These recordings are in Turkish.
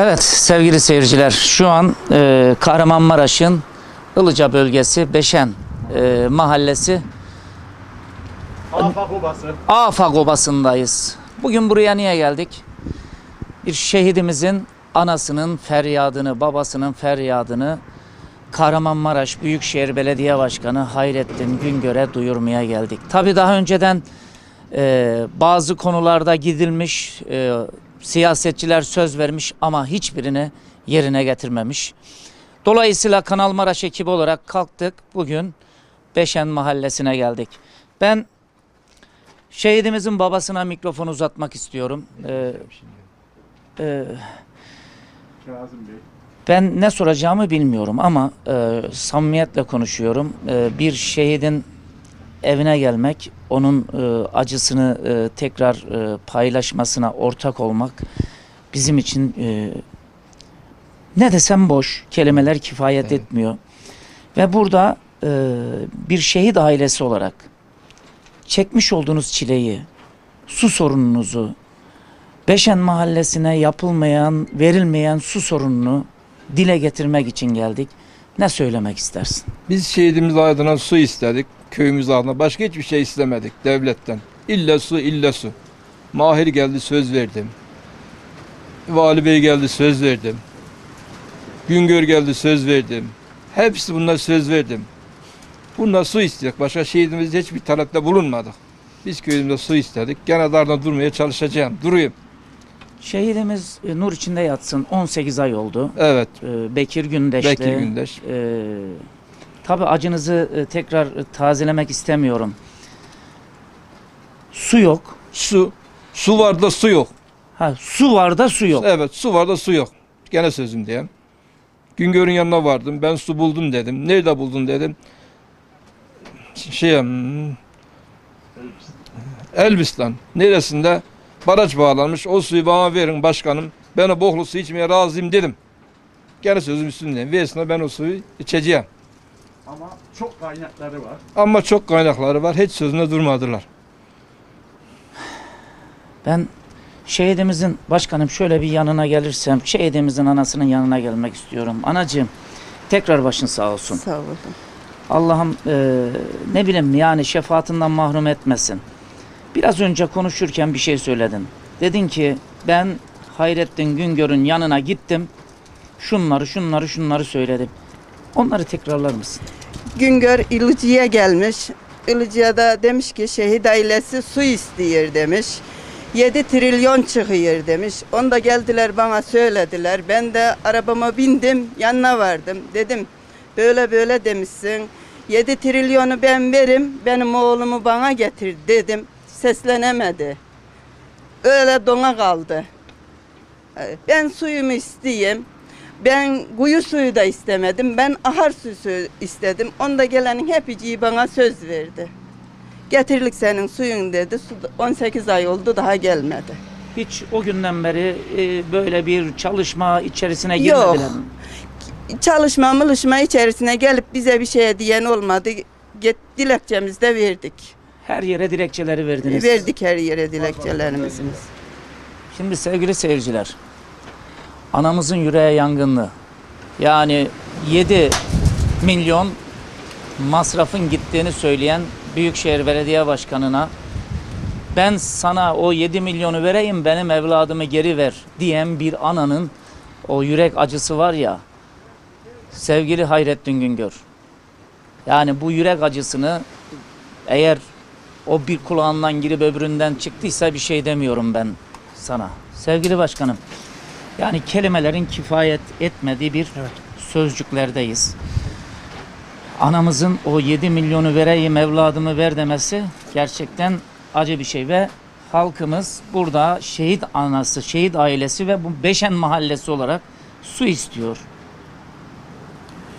Evet sevgili seyirciler şu an e, Kahramanmaraş'ın Ilıca bölgesi Beşen e, mahallesi Afak Obası. Afak Obası'ndayız. Bugün buraya niye geldik? Bir şehidimizin anasının feryadını, babasının feryadını Kahramanmaraş Büyükşehir Belediye Başkanı Hayrettin Güngör'e duyurmaya geldik. Tabii daha önceden e, bazı konularda gidilmiş, e, siyasetçiler söz vermiş ama hiçbirini yerine getirmemiş. Dolayısıyla Kanal Maraş ekibi olarak kalktık. Bugün Beşen Mahallesi'ne geldik. Ben şehidimizin babasına mikrofon uzatmak istiyorum. Ee, e, ben ne soracağımı bilmiyorum ama e, samimiyetle konuşuyorum. E, bir şehidin evine gelmek, onun e, acısını e, tekrar e, paylaşmasına ortak olmak bizim için e, ne desem boş. Kelimeler kifayet Evet. etmiyor. Ve burada e, bir şehit ailesi olarak çekmiş olduğunuz çileyi, su sorununuzu, Beşen mahallesine yapılmayan, verilmeyen su sorununu dile getirmek için geldik. Ne söylemek istersin? Biz şehidimiz adına su istedik. Köyümüz adına. Başka hiçbir şey istemedik devletten. İlla su, illa su. Mahir geldi söz verdim. Vali Bey geldi söz verdim. Güngör geldi söz verdim. Hepsi bunlar söz verdim. Bunlar su istedik. Başka şehidimiz hiçbir talepte bulunmadık. Biz köyümüzde su istedik. Gene darda durmaya çalışacağım. Duruyum. Şehidimiz e, nur içinde yatsın. 18 ay oldu. Evet. E, Bekir Gündeş'le. Bekir Gündeş. E, tabii acınızı e, tekrar e, tazelemek istemiyorum. Su yok. Su. Su var da su yok. Ha, su var da su yok. Evet su var da su yok. Gene sözüm diyeyim. Güngör'ün yanına vardım. Ben su buldum dedim. Nerede buldun dedim. Şey hmm, Elbistan. Neresinde? Baraj bağlanmış. O suyu bana verin başkanım. Ben o boklu su içmeye razıyım dedim. Gene sözüm üstündeyim. Versinler ben o suyu içeceğim. Ama çok kaynakları var. Ama çok kaynakları var. Hiç sözünde durmadılar. Ben şehidimizin başkanım şöyle bir yanına gelirsem şehidimizin anasının yanına gelmek istiyorum. Anacığım tekrar başın sağ olsun. Sağ olun. Allah'ım e, ne bileyim yani şefaatinden mahrum etmesin. Biraz önce konuşurken bir şey söyledin. Dedin ki ben Hayrettin Güngör'ün yanına gittim. Şunları şunları şunları söyledim. Onları tekrarlar mısın? Güngör İlıcı'ya gelmiş. İlıcı'ya da demiş ki şehit ailesi su istiyor demiş. 7 trilyon çıkıyor demiş. Onu da geldiler bana söylediler. Ben de arabama bindim yanına vardım. Dedim böyle böyle demişsin. 7 trilyonu ben verim benim oğlumu bana getir dedim. Seslenemedi. Öyle dona kaldı. Ben suyumu isteyeyim. Ben kuyu suyu da istemedim. Ben ahar suyu istedim. Onda gelenin hepiciyi bana söz verdi. Getirlik senin suyun dedi. Su da- 18 ay oldu daha gelmedi. Hiç o günden beri e, böyle bir çalışma içerisine Yok. girmediler mi? Çalışma mılışma içerisine gelip bize bir şey diyen olmadı. Get, dilekçemizi de verdik. Her yere dilekçeleri verdiniz. Verdik her yere dilekçelerimizi. Şimdi sevgili seyirciler, anamızın yüreğe yangınlı. Yani 7 milyon masrafın gittiğini söyleyen Büyükşehir Belediye Başkanı'na ben sana o 7 milyonu vereyim benim evladımı geri ver diyen bir ananın o yürek acısı var ya sevgili Hayrettin Güngör. Yani bu yürek acısını eğer o bir kulağından girip öbüründen çıktıysa bir şey demiyorum ben sana. Sevgili başkanım, yani kelimelerin kifayet etmediği bir sözcüklerdeyiz. Anamızın o 7 milyonu vereyim evladımı ver demesi gerçekten acı bir şey ve halkımız burada şehit anası, şehit ailesi ve bu Beşen mahallesi olarak su istiyor.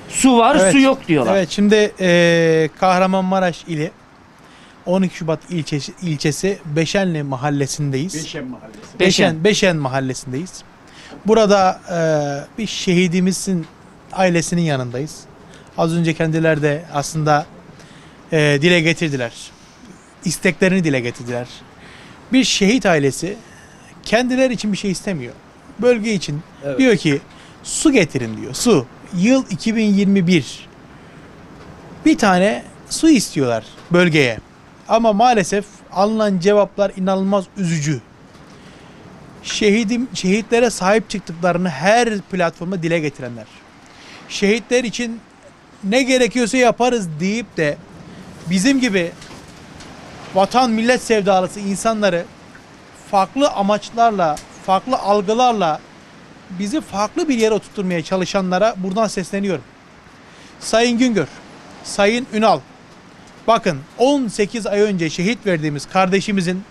Su var, Evet, su yok diyorlar. Evet şimdi eee Kahramanmaraş ili 12 Şubat ilçesi, ilçesi Beşenli mahallesindeyiz. Beşen Mahallesi. Beşen, Beşen mahallesindeyiz. Burada eee, bir şehidimizin ailesinin yanındayız. Az önce kendiler de aslında eee, dile getirdiler. İsteklerini dile getirdiler. Bir şehit ailesi kendileri için bir şey istemiyor. bölge için Evet. diyor ki su getirin diyor. Su. Yıl 2021. Bir tane su istiyorlar bölgeye. Ama maalesef alınan cevaplar inanılmaz üzücü. Şehidim, şehitlere sahip çıktıklarını her platformda dile getirenler. Şehitler için ne gerekiyorsa yaparız deyip de bizim gibi vatan millet sevdalısı insanları farklı amaçlarla, farklı algılarla bizi farklı bir yere oturtmaya çalışanlara buradan sesleniyorum. Sayın Güngör, Sayın Ünal, bakın 18 ay önce şehit verdiğimiz kardeşimizin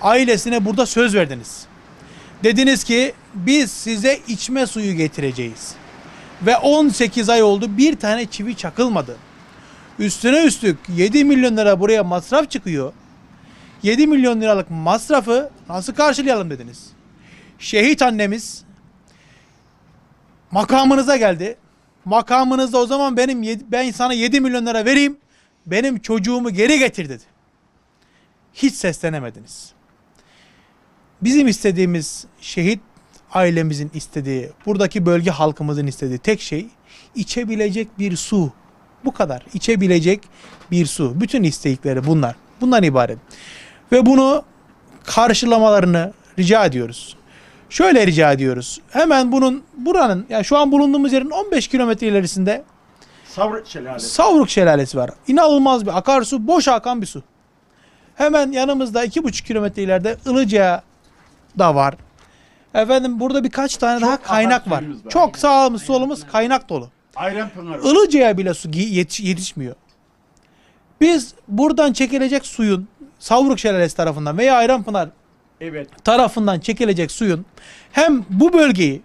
ailesine burada söz verdiniz. Dediniz ki biz size içme suyu getireceğiz. Ve 18 ay oldu bir tane çivi çakılmadı. Üstüne üstlük 7 milyon lira buraya masraf çıkıyor. 7 milyon liralık masrafı nasıl karşılayalım dediniz. Şehit annemiz makamınıza geldi. Makamınızda o zaman benim ben sana 7 milyon lira vereyim. Benim çocuğumu geri getir dedi. Hiç seslenemediniz. Bizim istediğimiz şehit ailemizin istediği, buradaki bölge halkımızın istediği tek şey içebilecek bir su. Bu kadar. İçebilecek bir su. Bütün istekleri bunlar. Bundan ibaret. Ve bunu karşılamalarını rica ediyoruz. Şöyle rica ediyoruz. Hemen bunun buranın yani şu an bulunduğumuz yerin 15 kilometre ilerisinde Savruk şelalesi. Savruk Şelalesi var. İnanılmaz bir akarsu, boş akan bir su. Hemen yanımızda 2,5 kilometre ileride Ilıca da var. Efendim burada birkaç tane Çok daha kaynak var. var. Çok sağımız solumuz kaynak dolu. Ayranpınar. var. Ilıca'ya bile su yetiş- yetişmiyor. Biz buradan çekilecek suyun Savruk Şelalesi tarafından veya Ayranpınar Evet. tarafından çekilecek suyun hem bu bölgeyi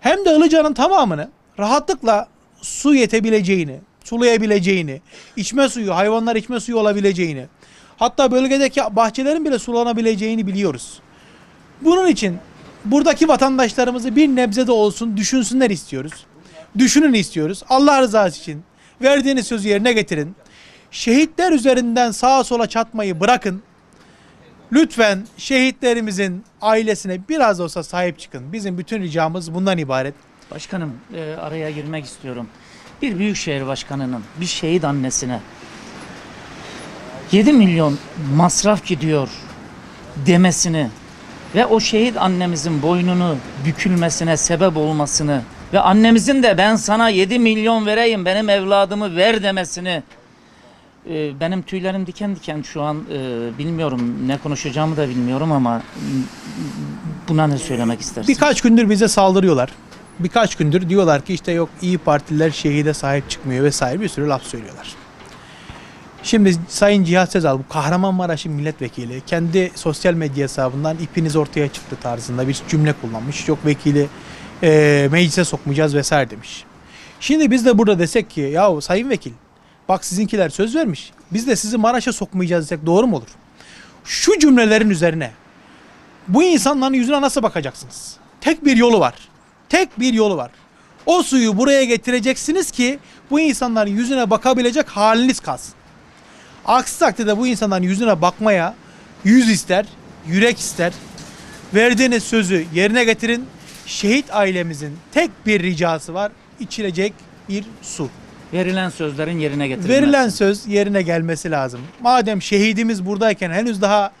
hem de Ilıca'nın tamamını rahatlıkla su yetebileceğini, sulayabileceğini, içme suyu, hayvanlar içme suyu olabileceğini, hatta bölgedeki bahçelerin bile sulanabileceğini biliyoruz. Bunun için buradaki vatandaşlarımızı bir nebze de olsun düşünsünler istiyoruz. Düşünün istiyoruz. Allah rızası için verdiğiniz sözü yerine getirin. Şehitler üzerinden sağa sola çatmayı bırakın. Lütfen şehitlerimizin ailesine biraz olsa sahip çıkın. Bizim bütün ricamız bundan ibaret. Başkanım e, araya girmek istiyorum. Bir büyükşehir başkanının bir şehit annesine 7 milyon masraf gidiyor demesini ve o şehit annemizin boynunu bükülmesine sebep olmasını ve annemizin de ben sana 7 milyon vereyim benim evladımı ver demesini e, benim tüylerim diken diken şu an e, bilmiyorum ne konuşacağımı da bilmiyorum ama buna ne söylemek istersin? Birkaç gündür bize saldırıyorlar. Birkaç gündür diyorlar ki işte yok iyi Partililer şehide sahip çıkmıyor vesaire bir sürü laf söylüyorlar. Şimdi Sayın Cihat Sezal bu Kahramanmaraş'ın milletvekili kendi sosyal medya hesabından ipiniz ortaya çıktı tarzında bir cümle kullanmış. Yok vekili e, meclise sokmayacağız vesaire demiş. Şimdi biz de burada desek ki ya sayın vekil bak sizinkiler söz vermiş. Biz de sizi Maraş'a sokmayacağız desek doğru mu olur? Şu cümlelerin üzerine bu insanların yüzüne nasıl bakacaksınız? Tek bir yolu var. Tek bir yolu var. O suyu buraya getireceksiniz ki bu insanların yüzüne bakabilecek haliniz kalsın. Aksi takdirde bu insanların yüzüne bakmaya yüz ister, yürek ister. Verdiğiniz sözü yerine getirin. Şehit ailemizin tek bir ricası var. içilecek bir su. Verilen sözlerin yerine getirilmesi. Verilen söz yerine gelmesi lazım. Madem şehidimiz buradayken henüz daha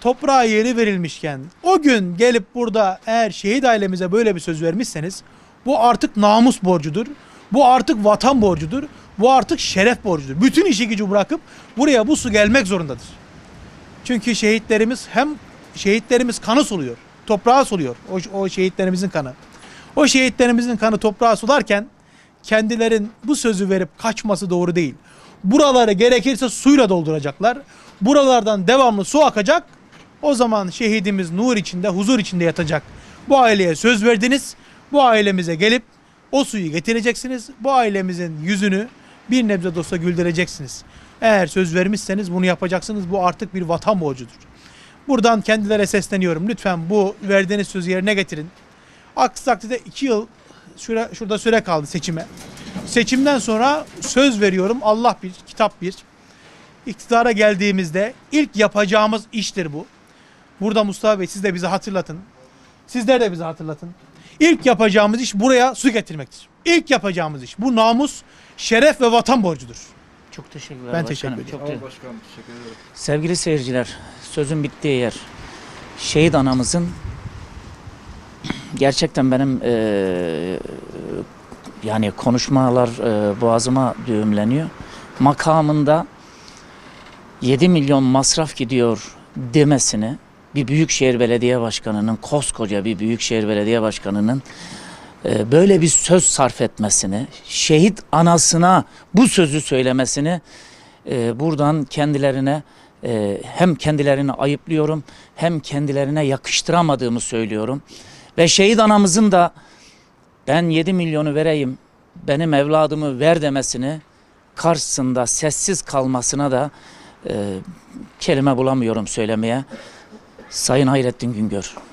toprağa yeni verilmişken o gün gelip burada eğer şehit ailemize böyle bir söz vermişseniz bu artık namus borcudur. Bu artık vatan borcudur. Bu artık şeref borcudur. Bütün işi gücü bırakıp buraya bu su gelmek zorundadır. Çünkü şehitlerimiz hem şehitlerimiz kanı suluyor. Toprağa suluyor. O, o şehitlerimizin kanı. O şehitlerimizin kanı toprağa sularken kendilerin bu sözü verip kaçması doğru değil. Buraları gerekirse suyla dolduracaklar. Buralardan devamlı su akacak. O zaman şehidimiz nur içinde, huzur içinde yatacak. Bu aileye söz verdiniz. Bu ailemize gelip o suyu getireceksiniz. Bu ailemizin yüzünü bir nebze de olsa güldüreceksiniz. Eğer söz vermişseniz bunu yapacaksınız. Bu artık bir vatan borcudur. Buradan kendilere sesleniyorum. Lütfen bu verdiğiniz sözü yerine getirin. Aksi takdirde iki yıl şura, şurada süre kaldı seçime. Seçimden sonra söz veriyorum Allah bir, kitap bir. İktidara geldiğimizde ilk yapacağımız iştir bu. Burada Mustafa Bey siz de bize hatırlatın. Sizler de bize hatırlatın. İlk yapacağımız iş buraya su getirmektir. İlk yapacağımız iş. Bu namus, şeref ve vatan borcudur. Çok teşekkürler Ben başkanım. teşekkür ederim. Çok te- başkanım teşekkür ederim. Sevgili seyirciler, sözün bittiği yer. Şehit anamızın gerçekten benim eee, yani konuşmalar eee, boğazıma düğümleniyor. Makamında 7 milyon masraf gidiyor demesini bir büyükşehir belediye başkanının koskoca bir büyükşehir belediye başkanının böyle bir söz sarf etmesini, şehit anasına bu sözü söylemesini e, buradan kendilerine e, hem kendilerini ayıplıyorum hem kendilerine yakıştıramadığımı söylüyorum. Ve şehit anamızın da ben 7 milyonu vereyim benim evladımı ver demesini karşısında sessiz kalmasına da e, kelime bulamıyorum söylemeye. Sayın Hayrettin Güngör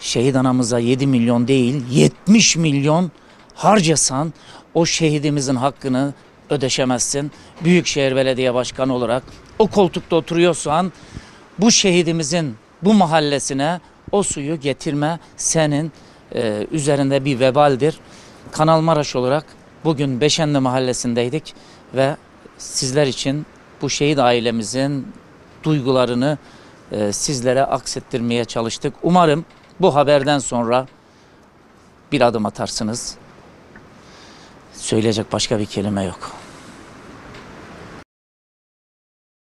şehit anamıza 7 milyon değil 70 milyon harcasan o şehidimizin hakkını ödeşemezsin. Büyükşehir Belediye Başkanı olarak o koltukta oturuyorsan bu şehidimizin bu mahallesine o suyu getirme senin e, üzerinde bir vebaldir. Kanal Maraş olarak bugün Beşenli mahallesindeydik ve sizler için bu şehit ailemizin duygularını e, sizlere aksettirmeye çalıştık. Umarım bu haberden sonra bir adım atarsınız. Söyleyecek başka bir kelime yok.